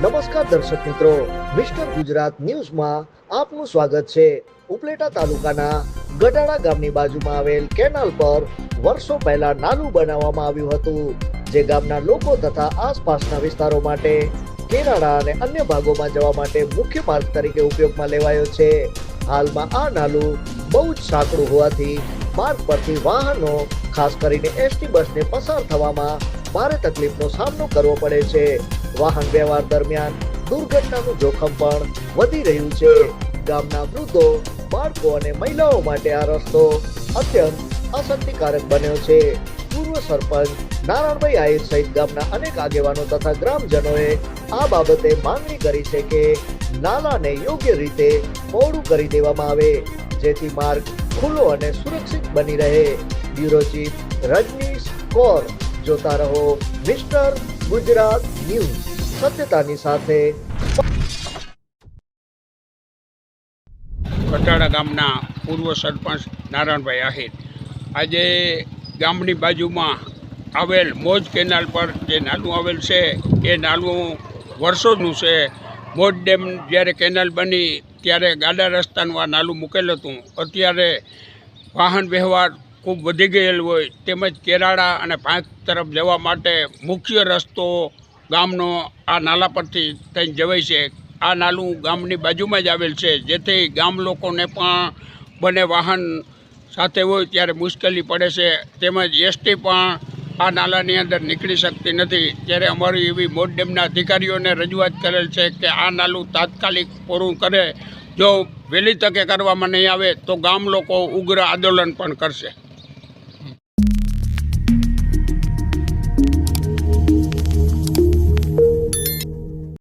નમસ્કાર દર્શક મિત્રો, મિસ્ટર ગુજરાત ન્યૂઝમાં આપનું સ્વાગત છે. ઉપલેટા તાલુકાના ગઢાડા ગામની બાજુમાં આવેલ કેનાલ પર વર્ષો પહેલા નાલું બનાવવામાં આવ્યું હતું, જે ગામના લોકો તથા આસપાસના વિસ્તારો માટે કેનાળા અને અન્ય ભાગોમાં જવા માટે મુખ્ય માર્ગ તરીકે ઉપયોગમાં લેવાયો છે. હાલમાં આ નાલું બહુ જ સાંકડું હોવાથી માર્ગ પરથી વાહનો, ખાસ કરીને એસટી બસને પસાર થવામાં ભારે તકલીફનો સામનો કરવો પડે છે. વાહન વ્યવહાર દરમિયાન દુર્ઘટનાનું જોખમ પણ વધી રહ્યું છે. ગામના વૃદ્ધો, બાળકો અને મહિલાઓ માટે આ રસ્તો અત્યંત અસંતિકારક બન્યો છે. પૂર્વ સરપંચ નારાયણભાઈ આહિર સહિત ગામના અનેક આગેવાનો તથા ગ્રામજનોએ આ બાબતે માંગણી કરી છે કે નાલાને યોગ્ય રીતે પહોળું કરી દેવામાં આવે, જેથી માર્ગ ખુલ્લો અને સુરક્ષિત બની રહે. બ્યુરો ચીફ રજનીશ કૌર, જોતા રહો મિસ્ટર ગુજરાત ન્યૂઝ. સત્યતાની સાથે કટાડા ગામના પૂર્વ સરપંચ નારાયણભાઈ આહિર. આજે ગામની બાજુમાં આવેલ મોજ કેનાલ પર જે નાલું આવેલ છે, એ નાલું વર્ષોનું છે. મોજ ડેમ જ્યારે કેનાલ બની, ત્યારે ગાડા રસ્તાનું આ નાલું મૂકેલ હતું. અત્યારે વાહન વ્યવહાર ખૂબ વધી ગયેલ હોય. તેમજ કેરાળા અને પાંચ તરફ જવા માટે મુખ્ય રસ્તો ગામનો આ નાલા પરથી થઈને જવાય છે. આ નાલું ગામની બાજુમાં જ આવેલ છે. જેથી ગામ લોકોને પણ બને વાહન સાથે હોય ત્યારે મુશ્કેલી પડે છે. તેમજ એસટી પણ આ નાલાની અંદર નીકળી શકતી નથી. ત્યારે અમારી એવી મોટ ડેમના અધિકારીઓને રજૂઆત કરેલ છે કે આ નાલું તાત્કાલિક પૂરું કરે. જો વહેલી તકે કરવામાં નહીં આવે તો ગામ લોકો ઉગ્ર આંદોલન પણ કરશે.